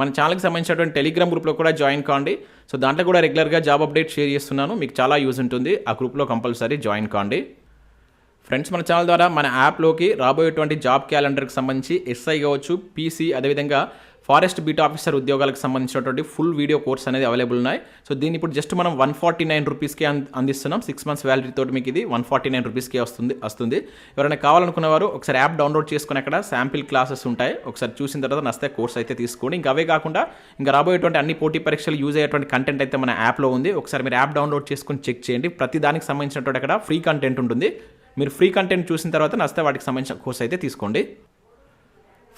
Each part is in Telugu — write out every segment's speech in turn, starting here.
మన ఛానల్కి సంబంధించినటువంటి టెలిగ్రామ్ గ్రూప్లో కూడా జాయిన్ కాండి. సో దాంట్లో కూడా రెగ్యులర్గా జాబ్ అప్డేట్ షేర్ చేస్తున్నాను. మీకు చాలా యూజ్ ఉంటుంది. ఆ గ్రూప్లో కంపల్సరీ జాయిన్ కాండి. ఫ్రెండ్స్ మన ఛానల్ ద్వారా మన యాప్లోకి రాబోయేటువంటి జాబ్ క్యాలెండర్కి సంబంధించి ఎస్ఐ కావచ్చు పీసీ అదేవిధంగా ఫారెస్ట్ బీట్ ఆఫీసర్ ఉద్యోగాలకు సంబంధించినటువంటి ఫుల్ వీడియో కోర్స్ అనేది అవైలబుల్ ఉన్నాయి. సో దీన్ని ఇప్పుడు జస్ట్ మనం వన్ ఫార్టీ నైన్ రూపీస్కి అందిస్తున్నాం. సిక్స్ మంత్స్ వ్యాలిటీ తోటి మీకు ఇది వన్ ఫార్టీ నైన్ రూపీస్కి వస్తుంది వస్తుంది. ఎవరైనా కావాలనుకున్న వారు ఒకసారి యాప్ డౌన్లోడ్ చేసుకుని అక్కడ శాంపిల్ క్లాసెస్ ఉంటాయి. ఒకసారి చూసిన తర్వాత నస్తే కోర్స్ అయితే తీసుకోండి. ఇంకా అవే కాకుండా ఇంకా రాబోయేటువంటి అన్ని పోటీ పరీక్షలు యూజ్ అయ్యేటువంటి కంటెంట్ అయితే మన యాప్లో ఉంది. ఒకసారి మీరు యాప్ డౌన్లోడ్ చేసుకుని చెక్ చేయండి. ప్రతి దానికి సంబంధించినటువంటి అక్కడ ఫ్రీ కంటెంట్ ఉంటుంది. మీరు ఫ్రీ కంటెంట్ చూసిన తర్వాత నస్తే వాటికి సంబంధించిన కోర్స్ అయితే తీసుకోండి.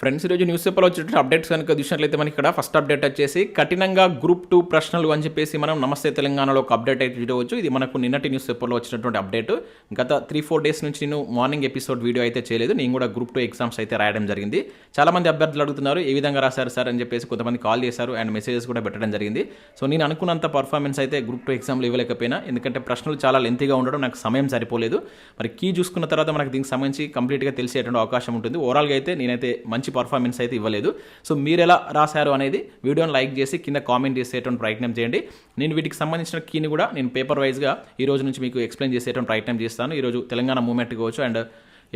ఫ్రెండ్స్ ఈరోజు న్యూస్ పేపర్లో వచ్చేటువంటి అప్డేట్స్ కనుక చూసినట్లయితే మనకి ఇక్కడ ఫస్ట్ అప్డేట్ వచ్చేసి కఠినంగా గ్రూప్ టూ ప్రశ్నలు అని చెప్పేసి మనం నమస్తే తెలంగాణలో ఒక అప్డేట్ అయితే చూడవచ్చు. ఇది మనకు నిన్నటి న్యూస్ పేపర్లో వచ్చినటువంటి అప్డేట్. గత త్రీ ఫోర్ డేస్ నుంచి నేను మార్నింగ్ ఎపిసోడ్ వీడియో అయితే చేయలేదు. నేను కూడా గ్రూప్ టూ ఎగ్జామ్స్ అయితే రాయడం జరిగింది. చాలామంది అభ్యర్థులు అడుగుతున్నారు ఏ విధంగా రాశారు సార్? అని చెప్పేసి కొంతమంది కాల్ చేశారు అండ్ మెసేజెస్ కూడా పెట్టడం జరిగింది. సో నేను అనుకున్నంత పర్ఫార్మెన్స్ అయితే గ్రూప్ టూ ఎగ్జామ్లు ఇవ్వలేకపోయినా. ఎందుకంటే ప్రశ్నలు చాలా లెంతీగా ఉండడం నాకు సమయం సరిపోలేదు. మరి కీ చూసుకున్న తర్వాత మనకు దీనికి సంబంధించి కంప్లీట్గా తెలిసేటువంటి అవకాశం ఉంటుంది. ఓవరాల్గా అయితే నేనైతే మంచి పర్ఫార్మెన్స్ అయితే ఇవ్వలేదు. సో మీరు ఎలా రాశారు అనేది వీడియోని లైక్ చేసి కింద కామెంట్ చేసేటువంటి ప్రయత్నం చేయండి. నేను వీటికి సంబంధించిన కీని కూడా నేను పేపర్ వైజ్గా ఈ రోజు నుంచి మీకు ఎక్స్ప్లెయిన్ చేసేటువంటి ప్రయత్నం చేస్తాను. ఈరోజు తెలంగాణ మూమెంట్ కావచ్చు అండ్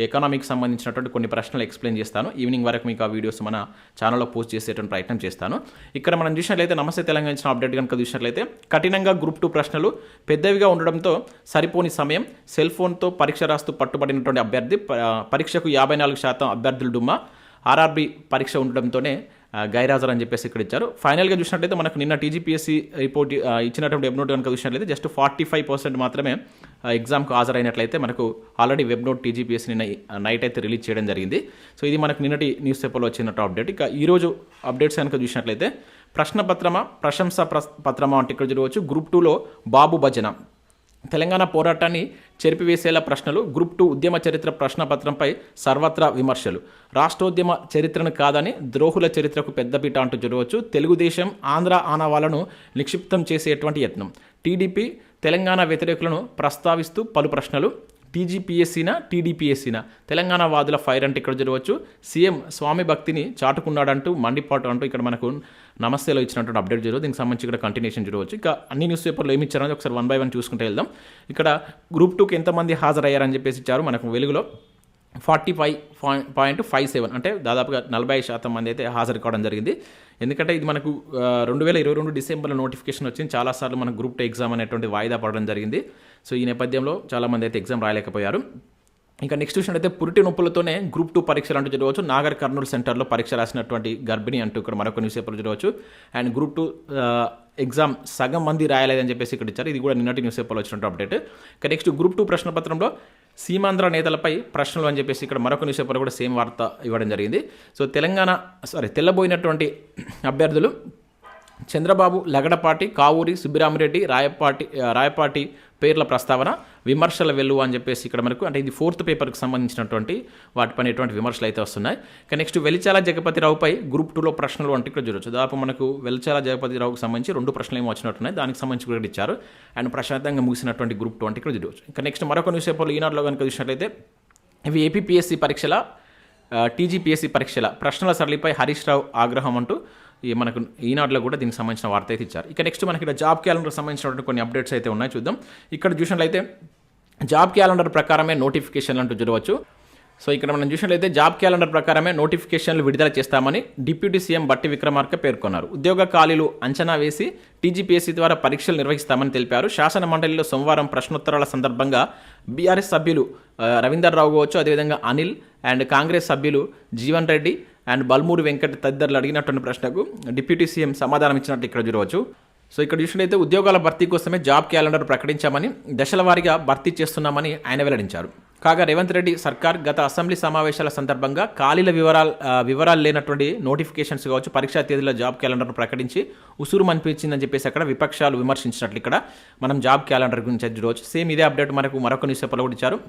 ఎకనామిక్ సంబంధించినటువంటి కొన్ని ప్రశ్నలు ఎక్స్ప్లెయిన్ చేస్తాను. ఈవినింగ్ వరకు మీకు ఆ వీడియోస్ మన ఛానల్లో పోస్ట్ చేసేటువంటి ప్రయత్నం చేస్తాను. ఇక్కడ మనం చూసినట్లయితే నమస్తే తెలంగాణ ఇచ్చిన అప్డేట్ కనుక చూసినట్లయితే కఠినంగా గ్రూప్ టూ ప్రశ్నలు పెద్దవిగా ఉండడంతో సరిపోని సమయం సెల్ ఫోన్తో పరీక్ష రాస్తూ పట్టుబడినటువంటి అభ్యర్థి పరీక్షకు యాభై నాలుగు శాతం అభ్యర్థులు డుమ్మా. ఆర్ఆర్బి పరీక్ష ఉండడంతోనే గైరాజర్ అని చెప్పేసి ఇక్కడ ఇచ్చారు. ఫైనల్గా చూసినట్లయితే మనకు నిన్న టీజీపీఎస్సీ రిపోర్ట్ ఇచ్చినటువంటి వెబ్ నోట్ కనుక చూసినట్లయితే జస్ట్ ఫార్టీ ఫైవ్ పర్సెంట్ మాత్రమే ఎగ్జామ్కు హాజరైనట్లయితే మనకు ఆల్రెడీ వెబ్ నోట్ టీజీపీఎస్సీ నిన్న నైట్ అయితే రిలీజ్ చేయడం జరిగింది. సో ఇది మనకు నిన్నటి న్యూస్ పేపర్లో వచ్చినట్టు అప్డేట్ ఇక ఈరోజు అప్డేట్స్ కనుక చూసినట్లయితే ప్రశ్న పత్రమా ప్రశంస ప్ర- పత్రమా అంటే ఇక్కడ చూడవచ్చు. గ్రూప్ టూలో బాబు భజన. తెలంగాణ పోరాటాన్ని చెరిపివేసేలా ప్రశ్నలు గ్రూప్ టూ ఉద్యమ చరిత్ర ప్రశ్నపత్రంపై సర్వత్రా విమర్శలు. రాష్ట్రోద్యమ చరిత్రను కాదని ద్రోహుల చరిత్రకు పెద్దపీట అంటూ చూడవచ్చు తెలుగుదేశం ఆంధ్ర ఆనవాలను నిక్షిప్తం చేసేటువంటి యత్నం. టీడీపీ తెలంగాణ వ్యతిరేకులను ప్రస్తావిస్తూ పలు ప్రశ్నలు. టీజీపీఎస్సీనా టీడీపీఎస్సీనా? తెలంగాణ వాదుల ఫైర్ అంటే ఇక్కడ చూడవచ్చు సీఎం స్వామి భక్తిని చాటుకున్నాడంటూ మండిపాటు అంటూ ఇక్కడ మనకు నమస్తేలో ఇచ్చినటువంటి అప్డేట్ చూడవచ్చు దీనికి సంబంధించి ఇక్కడ కంటిన్యూషన్ చూడవచ్చు. ఇక అన్ని న్యూస్ పేపర్లు ఏమి ఇచ్చారని ఒకసారి వన్ బై వన్ చూసుకుంటే వెళ్దాం. ఇక్కడ గ్రూప్ టూకి ఎంతమంది హాజరయ్యారని చెప్పేసి ఇచ్చారు. మనకు వెలుగులో forty five point five seven అంటే దాదాపుగా నలభై శాతం మంది అయితే హాజరు కావడం జరిగింది. ఎందుకంటే ఇది మనకు రెండు వేల ఇరవై రెండు డిసెంబర్లో నోటిఫికేషన్ వచ్చింది. చాలాసార్లు మనకు గ్రూప్ టూ ఎగ్జామ్ అనేటువంటి వాయిదా పడడం జరిగింది. సో ఈ నేపథ్యంలో చాలామంది అయితే ఎగ్జామ్ రాయలేకపోయారు. ఇంకా నెక్స్ట్ చూసినట్టయితే పురిటి నొప్పులతోనే గ్రూప్ టూ పరీక్షలు అంటూ చూడవచ్చు నాగర్ కర్నూలు సెంటర్లో పరీక్ష రాసినటువంటి గర్భిణి అంటూ ఇక్కడ మరొక న్యూస్ పేపర్లో చదవచ్చు అండ్ గ్రూప్ టూ ఎగ్జామ్ సగం మంది రాయలేదని చెప్పేసి ఇక్కడ ఇచ్చారు. ఇది కూడా నిన్నటి న్యూస్ పేపర్లో వచ్చినట్టు అప్డేట్ ఇక నెక్స్ట్ గ్రూప్ టూ ప్రశ్నపత్రంలో సీమాంధ్ర నేతలపై ప్రశ్నలు అని చెప్పేసి ఇక్కడ మరొక న్యూస్ పేపర్ కూడా సేమ్ వార్త ఇవ్వడం జరిగింది. సో తెలంగాణ సారీ తెల్లబోయినటువంటి అభ్యర్థులు చంద్రబాబు లగడపాటి కావూరి సుబ్బిరామిరెడ్డి రాయపాటి రాయపాటి పేర్ల ప్రస్తావన విమర్శల వెల్లువ అని చెప్పేసి ఇక్కడ మనకు అంటే ఇది ఫోర్త్ పేపర్కి సంబంధించినటువంటి వాటిపైన ఎటువంటి విమర్శలు అయితే వస్తున్నాయి. ఇక నెక్స్ట్ వెలిచాల జగపతిరావుపై గ్రూప్ టూలో ప్రశ్నలు అంటే ఇక్కడ చూడొచ్చు. దాదాపు మనకు వెలిచాల జగపతిరావుకి సంబంధించి రెండు ప్రశ్నలు ఏమో వచ్చినట్టున్నాయి. దానికి సంబంధించి కూడా ఇచ్చారు. అండ్ ప్రశాంతంగా ముగిసినటువంటి గ్రూప్ టూ అంటే ఇక్కడ చూడవచ్చు ఇంకా నెక్స్ట్ మరొక న్యూస్ పేపర్లో ఈనాడులో కనుక చూసినట్లయితే ఇవి ఏపీపీఎస్సీ పరీక్షల టీజీపీఎస్సీ పరీక్షల ప్రశ్నల సరళిపై హరీష్ రావు ఆగ్రహం అంటూ మనకు ఈనాడులో కూడా దీనికి సంబంధించిన వార్త అయితే ఇచ్చారు. ఇక నెక్స్ట్ మనకి ఇక్కడ జాబ్ క్యాలెండర్ సంబంధించినటువంటి కొన్ని అప్డేట్స్ అయితే ఉన్నాయి చూద్దాం. ఇక్కడ చూసినట్లయితే జాబ్ క్యాలెండర్ ప్రకారమే నోటిఫికేషన్లు అంటూ చూడవచ్చు. సో ఇక్కడ మనం చూసినట్లయితే జాబ్ క్యాలెండర్ ప్రకారమే నోటిఫికేషన్లు విడుదల చేస్తామని డిప్యూటీ సీఎం బట్టి విక్రమార్క పేర్కొన్నారు. ఉద్యోగ ఖాళీలు అంచనా వేసి టీజీపీఎస్సీ ద్వారా పరీక్షలు నిర్వహిస్తామని తెలిపారు. శాసన మండలిలో సోమవారం ప్రశ్నోత్తరాల సందర్భంగా బీఆర్ఎస్ సభ్యులు రవీందర్ రావు కావచ్చు అదేవిధంగా అనిల్ అండ్ కాంగ్రెస్ సభ్యులు జీవన్ రెడ్డి అండ్ బల్మూరి వెంకట్ తదితరులు అడిగినటువంటి ప్రశ్నకు డిప్యూటీ సీఎం సమాధానం ఇచ్చినట్టు ఇక్కడ చూడవచ్చు. సో ఇక్కడ చూసినట్లయితే ఉద్యోగాల భర్తీ కోసమే జాబ్ క్యాలెండర్ ప్రకటించామని దశల వారీగా భర్తీ చేస్తున్నామని ఆయన వెల్లడించారు. కాగా రేవంత్ రెడ్డి సర్కార్ గత అసెంబ్లీ సమావేశాల సందర్భంగా ఖాళీల వివరాలు వివరాలు లేనటువంటి నోటిఫికేషన్స్ కావచ్చు పరీక్షా తేదీల జాబ్ క్యాలెండర్ను ప్రకటించి ఉసురు అనిపించిందని చెప్పేసి అక్కడ విపక్షాలు విమర్శించినట్లు ఇక్కడ మనం జాబ్ క్యాలెండర్ గురించి రోజు చూడవచ్చు. సేమ్ ఇదే అప్డేట్ మనకు మరొక న్యూస్ పేపర్లో కూడా ఇచ్చారు.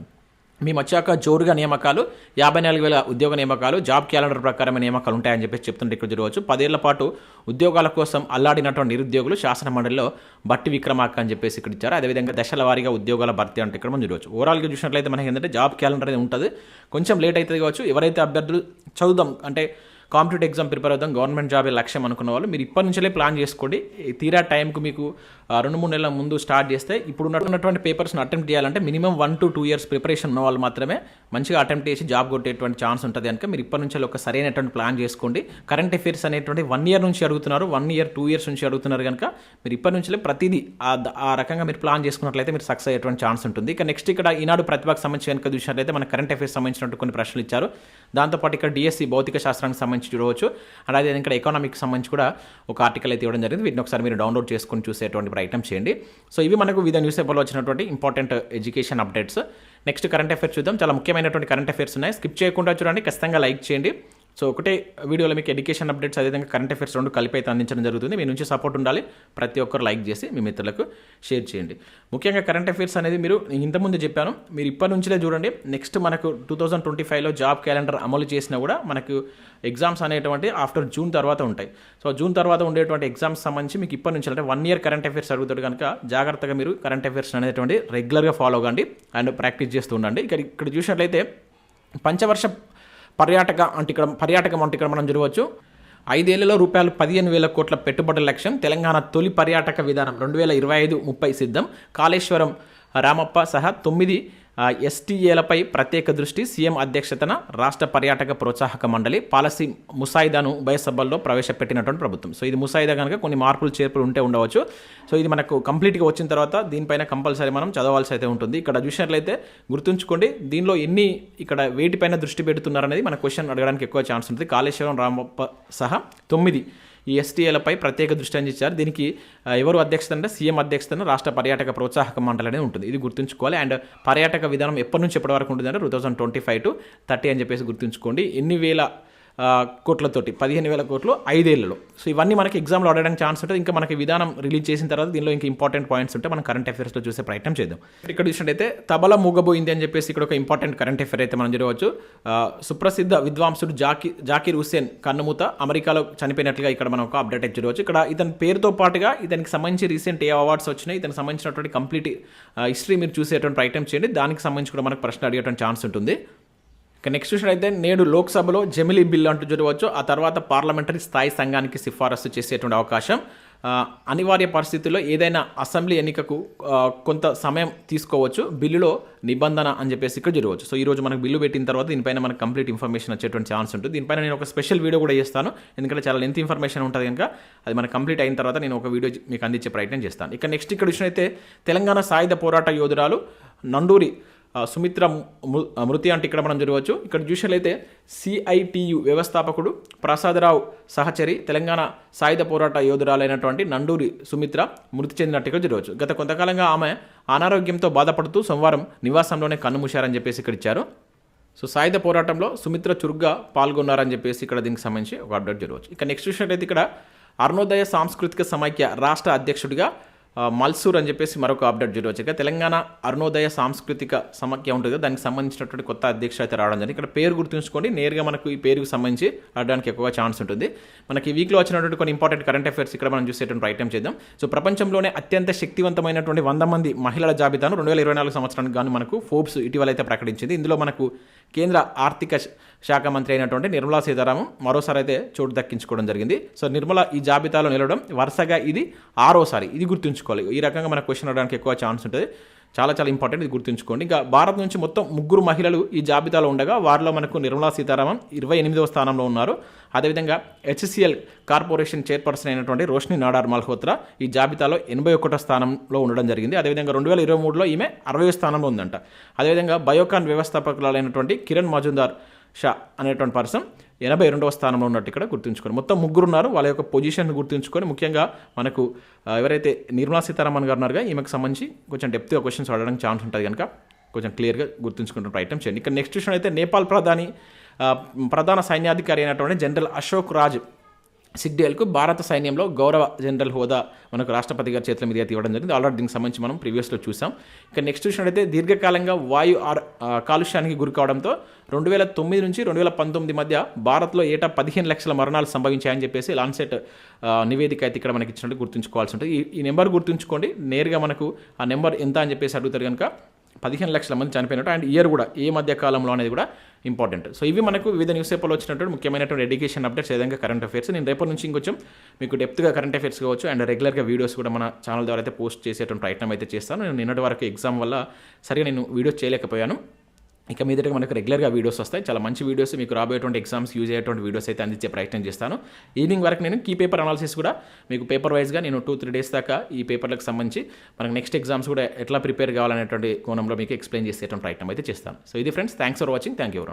మేము వచ్చాక జోరుగా నియామకాలు యాభై నాలుగు వేల ఉద్యోగ నియామకాలు జాబ్ క్యాలెండర్ ప్రకారమైన నియామకాలు ఉంటాయని చెప్పేసి చెప్తుంటే ఇక్కడ చూడవచ్చు. పదేళ్ళ పాటు ఉద్యోగాల కోసం అల్లాడినటువంటి నిరుద్యోగులు శాసన మండలిలో బట్టి విక్రమార్క అని చెప్పేసి ఇక్కడ ఇచ్చారు. అదేవిధంగా దశల వారీగా ఉద్యోగాల భర్తీ అంటే ఇక్కడ మనం చూడవచ్చు. ఓవరాల్గా చూసినట్లయితే మనకి ఏంటంటే జాబ్ క్యాలెండర్ అనేది ఉంటుంది. కొంచెం లేట్ అవుతుంది కావచ్చు. ఎవరైతే అభ్యర్థులు చదువుదాం అంటే కాంపిటేటివ్ ఎగ్జామ్ ప్రిపేర్ అవుతాం గవర్నమెంట్ జాబే లక్ష్యం అనుకున్న వాళ్ళు మీరు ఇప్పటి నుంచే ప్లాన్ చేసుకోండి. తీరా టైంకు మీకు రెండు మూడు నెలల ముందు స్టార్ట్ చేస్తే ఇప్పుడు ఉన్నటువంటి పేపర్స్ని అటెంప్ట్ చేయాలంటే minimum one to two years preparation ఉన్న వాళ్ళు మాత్రమే మంచిగా అటెంప్ట్ చేసి జాబ్ కొట్టేటువంటి ఛాన్స్ ఉంటుంది కనుక మీరు ఇప్పటి నుంచి ఒక సరైనటువంటి ప్లాన్ చేసుకోండి. కరెంట్ అఫైర్స్ అనేటువంటి వన్ ఇయర్ నుంచి అడుగుతున్నారు వన్ ఇయర్ టూ ఇయర్స్ నుంచి అడుగుతున్నారు కనుక మీరు ఇప్పటి నుంచే ప్రతిదీ ఆ ఆ రకంగా మీరు ప్లాన్ చేసుకున్నట్లయితే మీరు సక్సెస్ అయ్యేటువంటి ఛాన్స్ ఉంటుంది. ఇక నెక్స్ట్ ఇక్కడ ఈనాడు ప్రతిభకు సంబంధించి కనుక చూసినట్లయితే మన కరెంట్ అఫైర్స్ సంబంధించినట్టు కొన్ని ప్రశ్నలు ఇచ్చారు. దాంతోపాటు ఇక్కడ డిఎస్సి భౌతిక శాస్త్రానికి సంబంధించి చూడవచ్చు. అలాగే ఇక్కడ ఎకనామిక్ సంబంధించి కూడా ఒక ఆర్టికల్ అయితే ఇవ్వడం జరిగింది. వీటిని ఒకసారి మీరు డౌన్లోడ్ చేసుకొని చూసేటువంటి ప్రయత్నం చేయండి. సో ఇవి మనకు వివిధ న్యూస్ పేపర్లో వచ్చినటువంటి important education updates next current affairs చూద్దాం. చాలా ముఖ్యమైనటువంటి కరెంట్ అఫేర్స్ ఉన్నాయి. స్కిప్ చేయకుండా చూడండి. ఖచ్చితంగా లైక్ చేయండి. సో ఒకటే వీడియోలో మీకు ఎడ్యుకేషన్ అప్డేట్స్ అదేవిధంగా కరెంట్ అఫైర్స్ రెండు కలిపి అయితే అందించడం జరుగుతుంది. మీ నుంచి సపోర్ట్ ఉండాలి. ప్రతి ఒక్కరు లైక్ చేసి మీ మిత్రులకు షేర్ చేయండి. ముఖ్యంగా కరెంట్ అఫైర్స్ అనేది మీరు ఇంతకుముందు చెప్పాను. మీరు ఇప్పటి నుంచిలే చూడండి. నెక్స్ట్ మనకు టూ థౌజండ్ ట్వంటీ ఫైవ్లో జాబ్ క్యాలెండర్ అమలు చేసినా కూడా మనకు ఎగ్జామ్స్ అనేటువంటి ఆఫ్టర్ జూన్ తర్వాత ఉంటాయి. సో జూన్ తర్వాత ఉండేటువంటి ఎగ్జామ్స్ సంబంధించి మీకు ఇప్పటి నుంచి అంటే వన్ ఇయర్ కరెంట్ అఫైర్స్ అడుగుతాడు కనుక జాగ్రత్తగా మీరు కరెంట్ అఫైర్స్ అనేటువంటి రెగ్యులర్గా ఫాలో అవ్వండి అండ్ ప్రాక్టీస్ చేస్తూ ఉండండి. ఇక్కడ ఇక్కడ చూసినట్లయితే పంచవర్ష పర్యాటక అంటే ఇక్కడ పర్యాటకం అంటే ఇక్కడ మనం చూడవచ్చు. ఐదేళ్ళలో రూపాయలు పదిహేను వేల కోట్ల పెట్టుబడుల లక్ష్యం. తెలంగాణ తొలి పర్యాటక విధానం రెండు వేల ఇరవై ఐదు ముప్పై సిద్ధం. కాళేశ్వరం రామప్ప సహా తొమ్మిది ఎస్టీఏలపై ప్రత్యేక దృష్టి సీఎం అధ్యక్షతన రాష్ట్ర పర్యాటక ప్రోత్సాహక మండలి పాలసీ ముసాయిదాను ఉభయ సభల్లో ప్రవేశపెట్టినటువంటి ప్రభుత్వం. సో ఇది ముసాయిదా కనుక కొన్ని మార్పులు చేర్పులు ఉంటే ఉండవచ్చు. సో ఇది మనకు కంప్లీట్గా వచ్చిన తర్వాత దీనిపైన కంపల్సరీ మనం చదవాల్సి అయితే ఉంటుంది. ఇక్కడ చూసినట్లయితే గుర్తుంచుకోండి దీనిలో ఎన్ని ఇక్కడ వేటిపైన దృష్టి పెడుతున్నారనేది మన క్వశ్చన్ అడగడానికి ఎక్కువ ఛాన్స్ ఉంటుంది. కాళేశ్వరం రామప్ప సహా తొమ్మిది. ఈ ఎస్టీఏలపై ప్రత్యేక దృష్టి అందించారు. దీనికి ఎవరు అధ్యక్షత అంటే సీఎం అధ్యక్షతన రాష్ట్ర పర్యాటక ప్రోత్సాహక మండలి అనేది ఉంటుంది. ఇది గుర్తుంచుకోవాలి. అండ్ పర్యాటక విధానం ఎప్పటి నుంచి ఎప్పటి వరకు ఉంటుంది అంటే two thousand twenty five to thirty అని చెప్పేసి గుర్తుంచుకోండి. ఎన్ని వేల కోట్లతోటి పదిహేను వేల కోట్లు ఐదేళ్ళలో. సో ఇవన్నీ మనకి ఎగ్జామ్లో అడగడానికి ఛాన్స్ ఉంటుంది. ఇంకా మనకి విధానం రిలీజ్ చేసిన తర్వాత దీనిలో ఇంకా ఇంపార్టెంట్ పాయింట్స్ ఉంటే మనం కరెంట్ అఫైర్స్లో చూసే ప్రయత్నం చేద్దాం. ఇక్కడ చూసినట్టయితే తబల మూగబోయింది అని చెప్పేసి ఇక్కడ ఒక ఇంపార్టెంట్ కరెంట్ అఫైర్ అయితే మనం చూడవచ్చు. సుప్రసిద్ధ విద్వాంసుడు జాకి జాకీర్ హుస్సేన్ కన్నుమూత అమెరికాలో చనిపోయినట్లుగా ఇక్కడ మనం ఒక అప్డేట్ అయితే చూడవచ్చు. ఇక్కడ ఇతని పేరుతో పాటుగా ఇతనికి సంబంధించి రీసెంట్ ఏ అవార్డ్స్ వచ్చినాయి ఇతనికి సంబంధించినటువంటి కంప్లీట్ హిస్టరీ మీరు చూసేటువంటి ప్రయత్నం చేయండి. దానికి సంబంధించి కూడా మనకు ప్రశ్న అడిగేటువంటి ఛాన్స్ ఉంటుంది. ఇక నెక్స్ట్ విషయం అయితే నేడు లోక్సభలో జమిలీ బిల్ అంటూ చూడవచ్చు. ఆ తర్వాత పార్లమెంటరీ స్థాయి సంఘానికి సిఫారసు చేసేటువంటి అవకాశం. అనివార్య పరిస్థితుల్లో ఏదైనా అసెంబ్లీ ఎన్నికకు కొంత సమయం తీసుకోవచ్చు. బిల్లులో నిబంధన అని చెప్పేసి ఇక్కడ చూడవచ్చు. సో ఈరోజు మనకు బిల్లు పెట్టిన తర్వాత దీనిపైన మనకు కంప్లీట్ ఇన్ఫర్మేషన్ వచ్చేటువంటి ఛాన్స్ ఉంటుంది. దీనిపైన నేను ఒక స్పెషల్ వీడియో కూడా చేస్తాను. ఎందుకంటే చాలా లెంత్ ఇన్ఫర్మేషన్ ఉంటుంది కనుక అది మనకు కంప్లీట్ అయిన తర్వాత నేను ఒక వీడియో మీకు అందించే ప్రయత్నం చేస్తాను. ఇక నెక్స్ట్ ఇక్కడ విషయం అయితే తెలంగాణ సాయుధ పోరాట యోధురాలు నండూరి సుమిత్ర మృ- మృతి అంటే ఇక్కడ మనం చూడవచ్చు. ఇక్కడ చూసినట్లయితే సిఐటియు వ్యవస్థాపకుడు ప్రసాదరావు సహచరి తెలంగాణ సాయుధ పోరాట యోధురాలైనటువంటి నండూరి సుమిత్ర మృతి చెందినట్టు ఇక్కడ చూడవచ్చు. గత కొంతకాలంగా ఆమె అనారోగ్యంతో బాధపడుతూ సోమవారం నివాసంలోనే కన్నుమూశారని చెప్పేసి ఇక్కడ ఇచ్చారు. సో సాయుధ పోరాటంలో సుమిత్ర చురుగ్గా పాల్గొన్నారని చెప్పేసి ఇక్కడ దీనికి సంబంధించి ఒక అప్డేట్ చూడవచ్చు. ఇక నెక్స్ట్ చూసినట్లయితే ఇక్కడ అరుణోదయ సాంస్కృతిక సమైక్య రాష్ట్ర అధ్యక్షుడిగా మల్సూర్ అని చెప్పేసి మరొక అప్డేట్ జరిగి వచ్చాక తెలంగాణ అరుణోదయ సాంస్కృతిక సమాఖ్య ఉంటుంది. దానికి సంబంధించినటువంటి కొత్త అధ్యక్షుడు అయితే రావడం జరిగింది. ఇక్కడ పేరు గుర్తుంచుకోండి. నేరుగా మనకు ఈ పేరుకు సంబంధించి అడడానికి ఎక్కువ ఛాన్స్ ఉంటుంది. మనకి ఈ వీక్లో వచ్చినటువంటి కొన్ని ఇంపార్టెంట్ కరెంట్ అఫైర్స్ ఇక్కడ మనం చూసేటువంటి ప్రయత్నం చేద్దాం. సో ప్రపంచంలోనే అత్యంత శక్తివంతమైనటువంటి వంద మంది మహిళల జాబితాను రెండు వేల ఇరవై నాలుగు సంవత్సరానికి గాను మనకు ఫోర్బ్స్ ఇటీవల అయితే ప్రకటించింది. ఇందులో మనకు కేంద్ర ఆర్థిక శాఖ మంత్రి అయినటువంటి నిర్మలా సీతారామన్ మరోసారి అయితే చోటు దక్కించుకోవడం జరిగింది. సో నిర్మల ఈ జాబితాలో నిలవడం వరుసగా ఇది ఆరోసారి. ఇది గుర్తుంచుకోవాలి. ఈ రకంగా మన క్వశ్చన్ అవడానికి ఎక్కువ ఛాన్స్ ఉంటుంది. చాలా చాలా ఇంపార్టెంట్ ఇది గుర్తుంచుకోండి. ఇంకా భారత్ నుంచి మొత్తం ముగ్గురు మహిళలు ఈ జాబితాలో ఉండగా వారిలో మనకు నిర్మలా సీతారామన్ ఇరవై ఎనిమిదవ స్థానంలో ఉన్నారు. అదేవిధంగా హెచ్సిఎల్ కార్పొరేషన్ చైర్పర్సన్ అయినటువంటి రోష్ని నాడార్ మల్హోత్రా ఈ జాబితాలో ఎనభై ఒకటో స్థానంలో ఉండడం జరిగింది. అదేవిధంగా రెండు వేల ఇరవై మూడులో ఈమె అరవై స్థానంలో ఉందంట. అదేవిధంగా బయోకాన్ వ్యవస్థాపకులైనటువంటి కిరణ్ మజుందార్ షా అనేటువంటి పర్సన్ ఎనభై రెండవ స్థానంలో ఉన్నట్టు ఇక్కడ గుర్తుంచుకొని మొత్తం ముగ్గురు ఉన్నారు వాళ్ళ యొక్క పొజిషన్ గుర్తుంచుకొని ముఖ్యంగా మనకు ఎవరైతే నిర్మలా సీతారామన్ గారు ఉన్నారుగా ఈమెకు సంబంధించి కొంచెం డెప్త్గా క్వశ్చన్స్ అడగడానికి ఛాన్స్ ఉంటుంది కనుక కొంచెం క్లియర్గా గుర్తుంచుకుంటున్న ప్రయత్నం చేయండి. ఇక్కడ నెక్స్ట్ విషయం అయితే నేపాల్ ప్రధాని ప్రధాన సైన్యాధికారి అయినటువంటి జనరల్ అశోక్ రాజ్ సిగ్డేల్కు భారత సైన్యంలో గౌరవ జనరల్ హోదా మనకు రాష్ట్రపతి గారి చేతుల మీద అయితే ఇవ్వడం జరిగింది. ఆల్రెడీ దీనికి సంబంధించి మనం ప్రీవియస్లో చూసాం. ఇక నెక్స్ట్ చూసినట్టయితే దీర్ఘకాలంగా వాయు ఆర్- కాలుష్యానికి గురి కావడంతో రెండు వేల తొమ్మిది నుంచి రెండు వేల పంతొమ్మిది మధ్య భారత్లో ఏటా పదిహేను లక్షల మరణాలు సంభవించాయని చెప్పేసి లాన్సెట్ నివేదిక అయితే ఇక్కడ మనకి ఇచ్చినట్టు గుర్తుంచుకోవాల్సి ఉంటుంది. ఈ- ఈ నెంబర్ గుర్తుంచుకోండి. నేరుగా మనకు ఆ నెంబర్ ఎంత అని చెప్పేసి అడుగుతారు కనుక పదిహేను లక్షల మంది చనిపోయినట్టు. అండ్ ఇయర్ కూడా ఏ మధ్య కాలంలో అనేది కూడా ఇంపార్టెంట్. సో ఇవి మనకు వివిధ న్యూస్ పేపర్లో వచ్చినటువంటి ముఖ్యమైనటువంటి ఎడ్యుకేషన్ అప్డేట్స్ ఏదైనా కరెంట్ అఫేర్స్ నేను రేపటి నుంచి ఇంకొంచెం మీకు డెప్త్గా కరెంట్ అఫేర్స్ కావచ్చు అండ్ రెగ్యులర్గా వీడియోస్ కూడా మన ఛానల్ ద్వారా అయితే పోస్ట్ చేసేటువంటి ప్రయత్నం అయితే చేస్తాను. నేను నిన్నటి వరకు ఎగ్జామ్ వల్ల సరిగా నేను వీడియోస్ చేయలేకపోయాను. ఇక మీదట మనకు రెగ్యులర్గా వీడియోస్ వస్తాయి. చాలా మంచి వీడియోస్ మీకు రాబోయేటువంటి ఎగ్జామ్స్ యూజ్ అయ్యేటువంటి వీడియోస్ అయితే అందించే ప్రయత్నం చేస్తాను. ఈవినింగ్ వరకు నేను కీ పేపర్ అనాలిసిస్ కూడా మీకు పేపర్ వైజ్గా నేను టూ త్రీ డేస్ దాకా ఈ పేపర్లకు సంబంధించి మనకు నెక్స్ట్ ఎగ్జామ్స్ కూడా ఎట్లా ప్రిపేర్ కావాలనేటువంటి కోణంలో మీకు ఎక్స్ప్లెయిన్ చేసేటువంటి ప్రయత్నం అయితే చేస్తాను. సో ఇది friends thanks for watching thank you